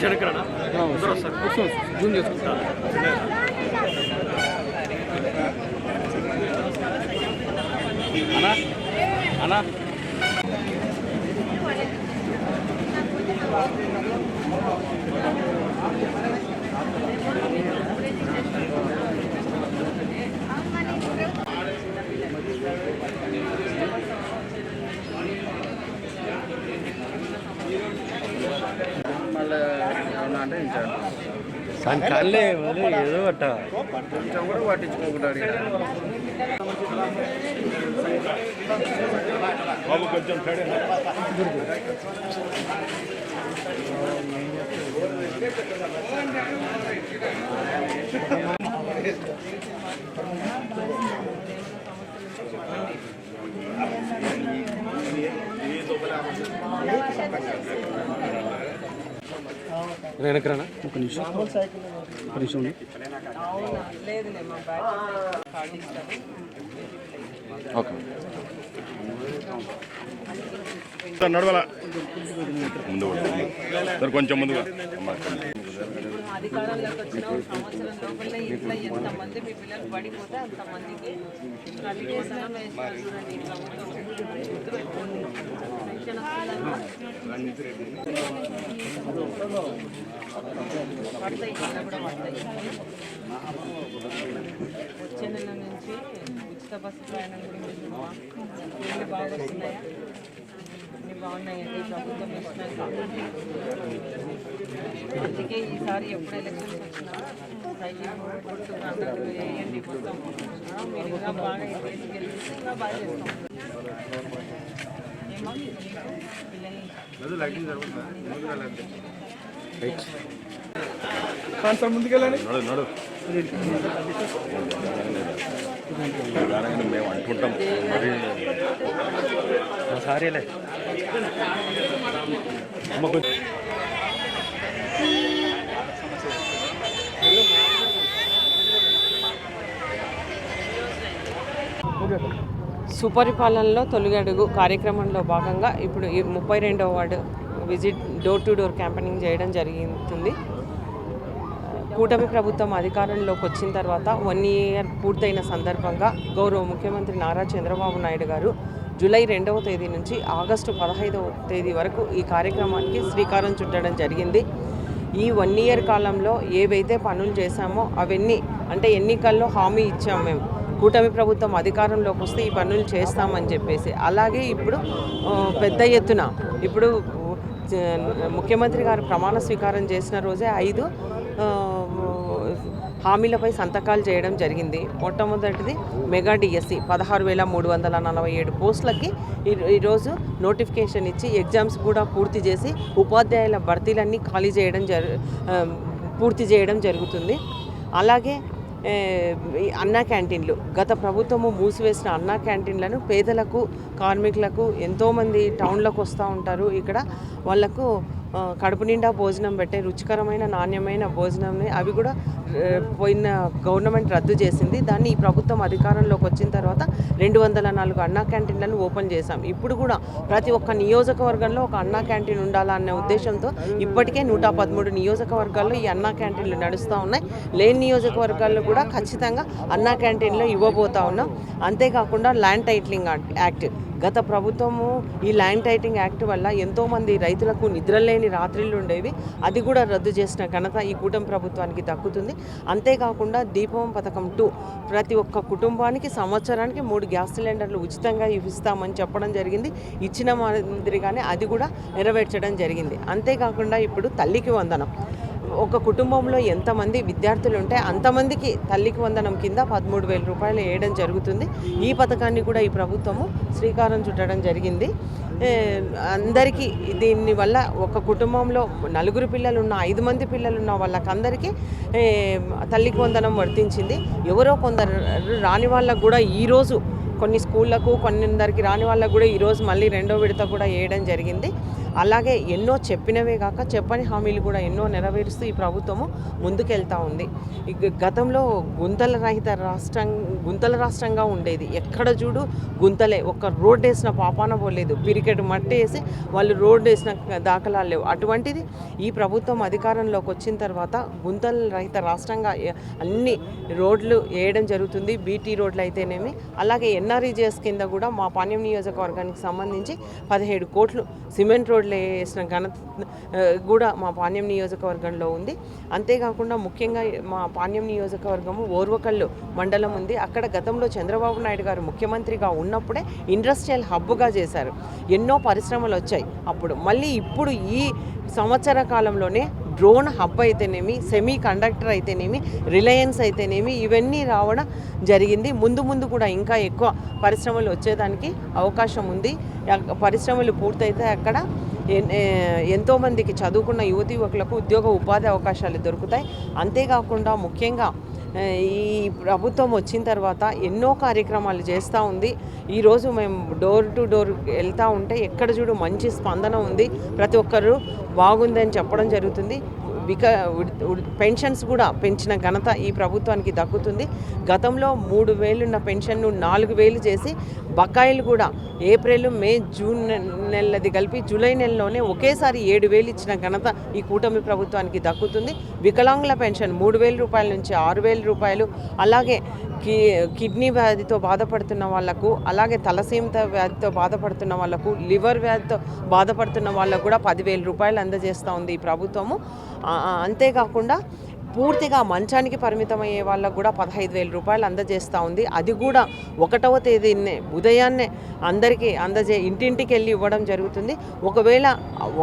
కొంచెం వెనకరానా జూమ్ చేసుకుంటా అన్నా అన్నా. అంటే ఇంకా దాని కాళ్ళే మరి ఏదో అట్ట కొంచెం కూడా పట్టించుకోకుండా బాబు కొంచెం వెనకరానా? ఒక నిమిషం. ఒక నిమిషం ఓకే. నడవల? ముందు సార్ కొంచెం ముందుగా. అధికారంలోకి వచ్చిన సంవత్సరం లోపల ఇంట్లో ఎంతమంది మీ పిల్లలు పడిపోతే అంతమందికి కలిగేసనం వేసినారు చూడండి ఈ ప్రభుత్వం గుర్తుపెట్టుకోండి పెన్షన్ పడతాయి కింద కూడా పడతాయి వచ్చే నెల నుంచి ఉచిత బస్సు ప్రయాణం గురించి బాగా వస్తున్నాయా? బాగున్నాయండి ప్రభుత్వం అందుకే ఈసారి ఎప్పుడు ఎలక్షన్స్ వచ్చినా సైకిల్ వేయండి మొత్తం మీరు ఇంకా బాగా తీసుకెళ్ళి ఇంకా బాగా చేస్తాం ఏమో పిల్లల్ని నడు నడు మేము అంటుంటాం మరి సారీలే సుపరిపాలనలో తొలి అడుగు కార్యక్రమంలో భాగంగా ఇప్పుడు ఈ ముప్పై రెండవ ward visit door to door campaigning చేయడం జరుగుతుంది కూటమి ప్రభుత్వం అధికారంలోకి వచ్చిన తర్వాత వన్ ఇయర్ పూర్తయిన సందర్భంగా గౌరవ ముఖ్యమంత్రి నారా చంద్రబాబు నాయుడు గారు జూలై రెండవ తేదీ నుంచి ఆగస్టు పదహైదవ తేదీ వరకు ఈ కార్యక్రమానికి శ్రీకారం చుట్టడం జరిగింది. ఈ వన్ ఇయర్ కాలంలో ఏవైతే పనులు చేశామో అవన్నీ అంటే ఎన్నికల్లో హామీ ఇచ్చాము మేము. కూటమి ప్రభుత్వం అధికారంలోకి వస్తే ఈ పనులు చేస్తామని చెప్పేసి. అలాగే ఇప్పుడు పెద్ద ఎత్తున ఇప్పుడు ముఖ్యమంత్రి గారు ప్రమాణ స్వీకారం చేసిన రోజే ఐదు హామీలపై సంతకాలు చేయడం జరిగింది. మొట్టమొదటిది మెగా డిఎస్సి పదహారు వేల మూడు వందల నలభై ఏడు పోస్టులకి ఈ- ఈరోజు నోటిఫికేషన్ ఇచ్చి ఎగ్జామ్స్ కూడా పూర్తి చేసి ఉపాధ్యాయుల భర్తీలన్నీ ఖాళీ చేయడం జరు పూర్తి చేయడం జరుగుతుంది. అలాగే ఈ అన్నా క్యాంటీన్లు గత ప్రభుత్వము మూసివేసిన అన్నా క్యాంటీన్లను పేదలకు కార్మికులకు ఎంతోమంది టౌన్లకు వస్తూ ఉంటారు. ఇక్కడ వాళ్ళకు కడుపు నిండా భోజనం పెట్టే రుచికరమైన నాణ్యమైన భోజనంని అవి కూడా పోయిన గవర్నమెంట్ రద్దు చేసింది. దాన్ని ఈ ప్రభుత్వం అధికారంలోకి వచ్చిన తర్వాత రెండు వందల నాలుగు అన్నా క్యాంటీన్లను ఓపెన్ చేశాం. ఇప్పుడు కూడా ప్రతి ఒక్క నియోజకవర్గంలో ఒక అన్నా క్యాంటీన్ ఉండాలనే ఉద్దేశంతో ఇప్పటికే నూట పదమూడు నియోజకవర్గాల్లో ఈ అన్నా క్యాంటీన్లు నడుస్తూ ఉన్నాయి. లేని నియోజకవర్గాల్లో కూడా ఖచ్చితంగా అన్నా క్యాంటీన్లో ఇవ్వబోతా ఉన్నాం. అంతేకాకుండా ల్యాండ్ టైట్లింగ్ యాక్ట్ గత ప్రభుత్వము ఈ ల్యాండ్ టైటింగ్ యాక్ట్ వల్ల ఎంతోమంది రైతులకు నిద్రలేని రాత్రిళ్ళు ఉండేవి. అది కూడా రద్దు చేసిన ఘనత ఈ కూటమి ప్రభుత్వానికి దక్కుతుంది. అంతేకాకుండా దీపం పథకం టూ ప్రతి ఒక్క కుటుంబానికి సంవత్సరానికి మూడు గ్యాస్ సిలిండర్లు ఉచితంగా ఇస్తామని చెప్పడం జరిగింది. ఇచ్చిన మాదిరిగానే అది కూడా నెరవేర్చడం జరిగింది. అంతేకాకుండా ఇప్పుడు తల్లికి వందనం. ఒక కుటుంబంలో ఎంతమంది విద్యార్థులు ఉంటే అంతమందికి తల్లికి వందనం కింద పదమూడు వేల రూపాయలు వేయడం జరుగుతుంది. ఈ పథకాన్ని కూడా ఈ ప్రభుత్వము శ్రీకారం చుట్టడం జరిగింది. అందరికీ దీని వల్ల ఒక కుటుంబంలో నలుగురు పిల్లలు ఉన్న ఐదు మంది పిల్లలు ఉన్న వాళ్ళకందరికీ తల్లికి వందనం వర్తించింది. ఎవరో కొందరు రాని వాళ్ళకు కూడా ఈరోజు కొన్ని స్కూళ్ళకు కొందరికి రాని వాళ్ళకు కూడా ఈరోజు మళ్ళీ రెండో విడత కూడా వేయడం జరిగింది. అలాగే ఎన్నో చెప్పినవే కాక చెప్పని హామీలు కూడా ఎన్నో నెరవేరుస్తూ ఈ ప్రభుత్వము ముందుకెళ్తా ఉంది. గతంలో గుంతల రహిత రాష్ట్రం గుంతల రాష్ట్రంగా ఉండేది. ఎక్కడ చూడు గుంతలే. ఒక రోడ్ వేసిన పాపాన పోలేదు. పిరికెట్ మట్టి వేసి వాళ్ళు రోడ్ వేసిన దాఖలాలు లేవు. అటువంటిది ఈ ప్రభుత్వం అధికారంలోకి వచ్చిన తర్వాత గుంతల రహిత రాష్ట్రంగా అన్ని రోడ్లు వేయడం జరుగుతుంది. బీటీ రోడ్లు అయితేనేమి. అలాగే ఎన్ఆర్ఈజిఎస్ కింద కూడా మా పాణ్యం నియోజకవర్గానికి సంబంధించి పదిహేడు కోట్లు సిమెంట్ రోడ్లు వేసిన ఘనత కూడా మా పాణ్యం నియోజకవర్గంలో ఉంది. అంతేకాకుండా ముఖ్యంగా మా పాణ్యం నియోజకవర్గము ఓర్వకల్లు మండలం ఉంది. అక్కడ గతంలో చంద్రబాబు నాయుడు గారు ముఖ్యమంత్రిగా ఉన్నప్పుడే ఇండస్ట్రియల్ హబ్గా చేశారు. ఎన్నో పరిశ్రమలు వచ్చాయి అప్పుడు. మళ్ళీ ఇప్పుడు ఈ సంవత్సర కాలంలోనే డ్రోన్ హబ్ అయితేనేమి సెమీ కండక్టర్ అయితేనేమి రిలయన్స్ అయితేనేమి ఇవన్నీ రావడం జరిగింది. ముందు ముందు కూడా ఇంకా ఎక్కువ పరిశ్రమలు వచ్చేదానికి అవకాశం ఉంది. పరిశ్రమలు పూర్తయితే అక్కడ ఎంతోమందికి చదువుకున్న యువతి యువకులకు ఉద్యోగ ఉపాధి అవకాశాలు దొరుకుతాయి. అంతేకాకుండా ముఖ్యంగా ఈ ప్రభుత్వం వచ్చిన తర్వాత ఎన్నో కార్యక్రమాలు చేస్తూ ఉంది. ఈరోజు మేము డోర్ టు డోర్ వెళ్తూ ఉంటే ఎక్కడ చూడు మంచి స్పందన ఉంది. ప్రతి ఒక్కరు బాగుందని చెప్పడం జరుగుతుంది. విక పెన్షన్స్ కూడా పెంచిన ఘనత ఈ ప్రభుత్వానికి దక్కుతుంది. గతంలో మూడు వేలున్న పెన్షన్ను నాలుగు వేలు చేసి బకాయిలు కూడా ఏప్రిల్ మే జూన్ నెలది కలిపి జూలై నెలలోనే ఒకేసారి ఏడు వేలు ఇచ్చిన ఘనత ఈ కూటమి ప్రభుత్వానికి దక్కుతుంది. వికలాంగుల పెన్షన్ మూడు వేల రూపాయల నుంచి ఆరు వేల రూపాయలు. అలాగే కి కిడ్నీ వ్యాధితో బాధపడుతున్న వాళ్ళకు అలాగే తలసీమత వ్యాధితో బాధపడుతున్న వాళ్ళకు లివర్ వ్యాధితో బాధపడుతున్న వాళ్ళకు కూడా పదివేల రూపాయలు అందజేస్తూ ఉంది ఈ ప్రభుత్వము. అంతేకాకుండా పూర్తిగా మంచానికి పరిమితమయ్యే వాళ్ళకు కూడా పదహైదు వేల రూపాయలు అందజేస్తూ ఉంది. అది కూడా ఒకటవ తేదీనే ఉదయాన్నే అందరికీ అందజే ఇంటింటికి వెళ్ళి ఇవ్వడం జరుగుతుంది. ఒకవేళ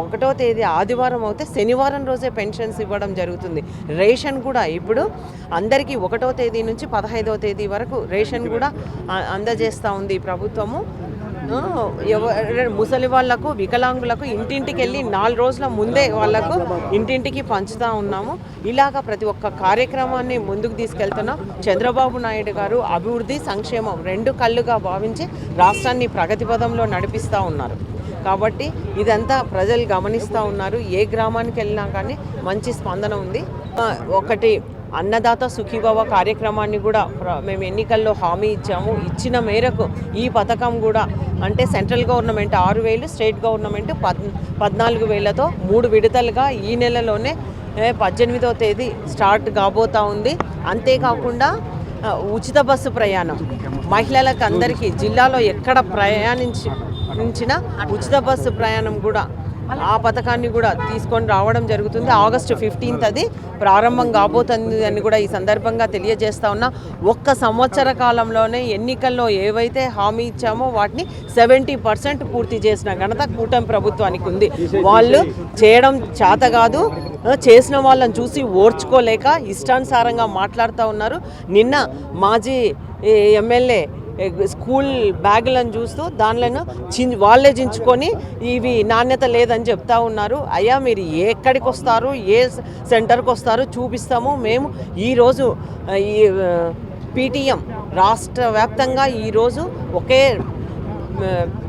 ఒకటవ తేదీ ఆదివారం అయితే శనివారం రోజే పెన్షన్స్ ఇవ్వడం జరుగుతుంది. రేషన్ కూడా ఇప్పుడు అందరికీ ఒకటవ తేదీ నుంచి పదహైదవ తేదీ వరకు రేషన్ కూడా అందజేస్తూ ఉంది ప్రభుత్వము. ముసలి వాళ్ళకు వికలాంగులకు ఇంటింటికి వెళ్ళి నాలుగు రోజుల ముందే వాళ్ళకు ఇంటింటికి పంచుతూ ఉన్నాము. ఇలాగ ప్రతి ఒక్క కార్యక్రమాన్ని ముందుకు తీసుకెళ్తున్నాం చంద్రబాబు నాయుడు గారు అభివృద్ధి సంక్షేమం రెండు కళ్ళుగా భావించి రాష్ట్రాన్ని ప్రగతి పదంలో నడిపిస్తూ ఉన్నారు. కాబట్టి ఇదంతా ప్రజలు గమనిస్తూ ఉన్నారు. ఏ గ్రామానికి వెళ్ళినా కానీ మంచి స్పందన ఉంది. ఒకటి అన్నదాత సుఖీభవ కార్యక్రమాన్ని కూడా ప్ర- మేము ఎన్నికల్లో హామీ ఇచ్చాము. ఇచ్చిన మేరకు ఈ పథకం కూడా అంటే సెంట్రల్ గవర్నమెంట్ ఆరు వేలు స్టేట్ గవర్నమెంట్ పద్ పద్నాలుగు వేలతో మూడు విడతలుగా ఈ నెలలోనే పద్దెనిమిదవ తేదీ స్టార్ట్ కాబోతా ఉంది. అంతేకాకుండా ఉచిత బస్సు ప్రయాణం. మహిళలకు అందరికీ జిల్లాలో ఎక్కడ ప్రయాణించి ఉచిత బస్సు ప్రయాణం కూడా ఆ పథకాన్ని కూడా తీసుకొని రావడం జరుగుతుంది. ఆగస్టు ఫిఫ్టీన్త్ అది ప్రారంభం కాబోతుంది అని కూడా ఈ సందర్భంగా తెలియజేస్తా ఉన్నా. ఒక్క సంవత్సర కాలంలోనే ఎన్నికల్లో ఏవైతే హామీ ఇచ్చామో వాటిని సెవెంటీ పర్సెంట్ పూర్తి చేసిన ఘనత కూటమి ప్రభుత్వానికి ఉంది. వాళ్ళు చేయడం చేత కాదు చేసిన వాళ్ళని చూసి ఓర్చుకోలేక ఇష్టానుసారంగా మాట్లాడుతూ ఉన్నారు. నిన్న మాజీ ఎమ్మెల్యే స్కూల్ బ్యాగులను చూస్తూ దానిలను చించి వాళ్ళే చించుకొని ఇవి నాణ్యత లేదని చెప్తా ఉన్నారు. అయ్యా మీరు ఎక్కడికి వస్తారు? ఏ సెంటర్కి వస్తారు? చూపిస్తాము. మేము ఈరోజు ఈ పీటీఎం రాష్ట్ర వ్యాప్తంగా ఈరోజు ఒకే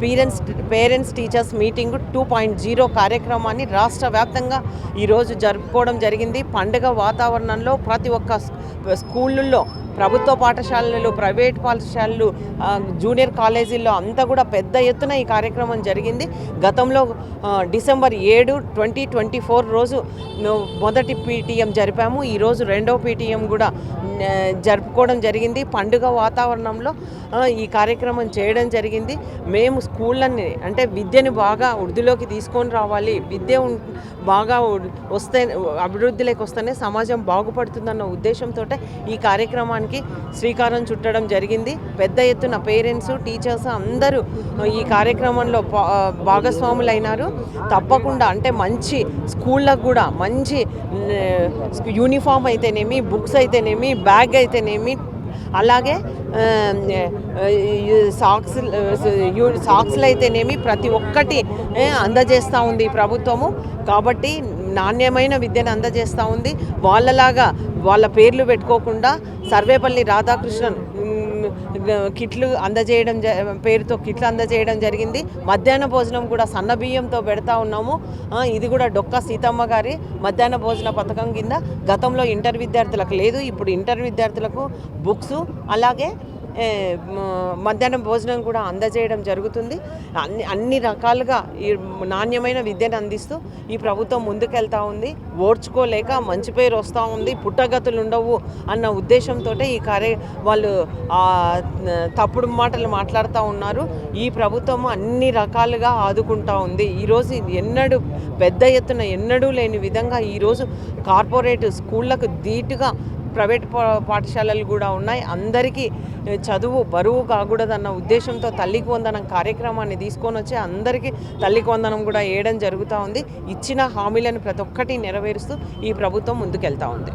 parents parents teachers meeting two point zero కార్యక్రమాన్ని రాష్ట్ర వ్యాప్తంగా ఈరోజు జరుపుకోవడం జరిగింది. పండుగ వాతావరణంలో ప్రతి ఒక్క స్కూళ్ళల్లో ప్రభుత్వ పాఠశాలలు ప్రైవేట్ పాఠశాలలు జూనియర్ కాలేజీల్లో అంతా కూడా పెద్ద ఎత్తున ఈ కార్యక్రమం జరిగింది. గతంలో డిసెంబర్ ఏడు ట్వంటీ ట్వంటీ ఫోర్ రోజు మొదటి పీటీఎం జరిపాము. ఈరోజు రెండవ పీటీఎం కూడా జరుపుకోవడం జరిగింది. పండుగ వాతావరణంలో ఈ కార్యక్రమం చేయడం జరిగింది. మేము స్కూళ్ళని అంటే విద్యని బాగా వృద్ధిలోకి తీసుకొని రావాలి. విద్య బాగా వస్తే అభివృద్ధిలోకి వస్తేనే సమాజం బాగుపడుతుందన్న ఉద్దేశంతో ఈ కార్యక్రమానికి శ్రీకారం చుట్టడం జరిగింది. పెద్ద ఎత్తున పేరెంట్స్ టీచర్స్ అందరూ ఈ కార్యక్రమంలో పా- భాగస్వాములైనారు. తప్పకుండా అంటే మంచి స్కూళ్ళకు కూడా మంచి యూనిఫామ్ అయితేనేమి బుక్స్ అయితేనేమి బ్యాగ్ అయితేనేమి అలాగే సాక్స్ యూ- సాక్స్లు అయితేనేమి ప్రతి ఒక్కటి అందజేస్తూ ఉంది ప్రభుత్వము. కాబట్టి నాణ్యమైన విద్యను అందజేస్తూ ఉంది. వాళ్ళలాగా వాళ్ళ పేర్లు పెట్టుకోకుండా సర్వేపల్లి రాధాకృష్ణన్ కిట్లు అందజేయడం జ- పేరుతో కిట్లు అందజేయడం జరిగింది. మధ్యాహ్న భోజనం కూడా సన్న బియ్యంతో పెడతా ఉన్నాము. ఇది కూడా డొక్కా సీతమ్మ గారి మధ్యాహ్న భోజన పథకం కింద గతంలో ఇంటర్ విద్యార్థులకు లేదు ఇప్పుడు ఇంటర్ విద్యార్థులకు బుక్స్ అలాగే మధ్యాహ్నం భోజనం కూడా అందజేయడం జరుగుతుంది. అన్ని అన్ని రకాలుగా ఈ నాణ్యమైన విద్యను అందిస్తూ ఈ ప్రభుత్వం ముందుకెళ్తా ఉంది. ఓడ్చుకోలేక మంచి పేరు వస్తూ ఉంది. పుట్టగతులు ఉండవు అన్న ఉద్దేశంతో ఈ కార్య వాళ్ళు తప్పుడు మాటలు మాట్లాడుతూ ఉన్నారు. ఈ ప్రభుత్వం అన్ని రకాలుగా ఆదుకుంటా ఉంది. ఈరోజు ఎన్నడూ పెద్ద ఎత్తున ఎన్నడూ లేని విధంగా ఈరోజు కార్పొరేట్ స్కూళ్ళకు ధీటుగా ప్రైవేట్ పా- పాఠశాలలు కూడా ఉన్నాయి. అందరికీ చదువు బరువు కాకూడదన్న ఉద్దేశంతో తల్లికి వందనం కార్యక్రమాన్ని తీసుకొని వచ్చి అందరికీ తల్లికి వందనం కూడా వేయడం జరుగుతూ ఉంది. ఇచ్చిన హామీలను ప్రతి ఒక్కటి నెరవేరుస్తూ ఈ ప్రభుత్వం ముందుకెళ్తా ఉంది.